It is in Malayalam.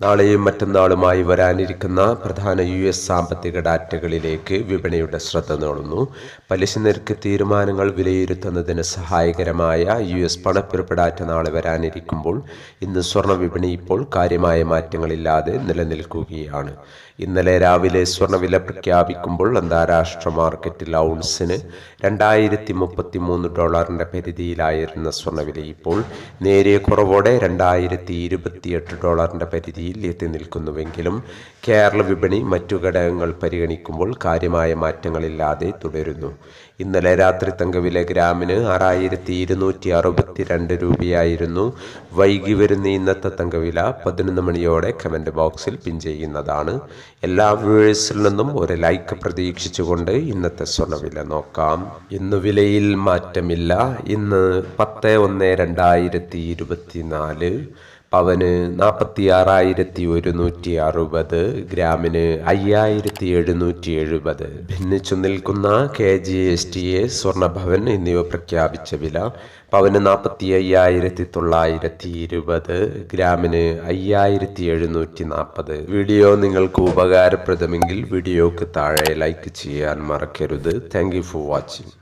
നാളെയും മറ്റന്നാളുമായി വരാനിരിക്കുന്ന പ്രധാന യു എസ് സാമ്പത്തിക ഡാറ്റകളിലേക്ക് വിപണിയുടെ ശ്രദ്ധ നേടുന്നു. പലിശ നിരക്ക് തീരുമാനങ്ങൾ വിലയിരുത്തുന്നതിന് സഹായകരമായ യു എസ് പണപ്പെരുപ്പ് ഡാറ്റ നാളെ വരാനിരിക്കുമ്പോൾ ഇന്ന് സ്വർണ വിപണി ഇപ്പോൾ കാര്യമായ മാറ്റങ്ങളില്ലാതെ നിലനിൽക്കുകയാണ്. ഇന്നലെ രാവിലെ സ്വർണവില പ്രഖ്യാപിക്കുമ്പോൾ അന്താരാഷ്ട്ര മാർക്കറ്റിൽ ഔൺസിന് രണ്ടായിരത്തി മുപ്പത്തി മൂന്ന് ഡോളറിന്റെ പരിധിയിലായിരുന്ന സ്വർണവില ഇപ്പോൾ നേരിയ കുറവോടെ രണ്ടായിരത്തി ഇരുപത്തിയെട്ട് ഡോളറിന്റെ പരിധിയിൽ എത്തി നിൽക്കുന്നുവെങ്കിലും കേരള വിപണി മറ്റു ഘടകങ്ങൾ പരിഗണിക്കുമ്പോൾ കാര്യമായ മാറ്റങ്ങളില്ലാതെ തുടരുന്നു. ഇന്നലെ രാത്രി തങ്കവിലെ ഗ്രാമിന് ആറായിരത്തി ഇരുന്നൂറ്റി അറുപത്തി രണ്ട് രൂപയായിരുന്നു. വൈകി വരുന്ന ഇന്നത്തെ തങ്കവില പതിനൊന്ന് മണിയോടെ കമന്റ് ബോക്സിൽ പിൻ ചെയ്യുന്നതാണ്. എല്ലാ വ്യൂവേഴ്സിൽ നിന്നും ഒരു ലൈക്ക് പ്രതീക്ഷിച്ചുകൊണ്ട് ഇന്നത്തെ സ്വർണവില നോക്കാം. ഇന്ന് വിലയിൽ മാറ്റമില്ല. ഇന്ന് പത്ത് ഒന്ന് രണ്ടായിരത്തി ഇരുപത്തിനാല് പവന് നാൽപ്പത്തി ആറായിരത്തി ഒരുന്നൂറ്റി അറുപത് ഗ്രാമിന് അയ്യായിരത്തി എഴുന്നൂറ്റി എഴുപത് ഭിന്നിച്ചു നിൽക്കുന്ന K G S T A Swarnabhavan എന്നിവ പ്രഖ്യാപിച്ച വില പവന് നാൽപ്പത്തി അയ്യായിരത്തി തൊള്ളായിരത്തി ഇരുപത് ഗ്രാമിന് അയ്യായിരത്തി എഴുന്നൂറ്റി നാൽപ്പത് വീഡിയോ നിങ്ങൾക്ക് ഉപകാരപ്രദമെങ്കിൽ വീഡിയോക്ക് താഴെ ലൈക്ക് ചെയ്യാൻ മറക്കരുത്. Thank you for watching.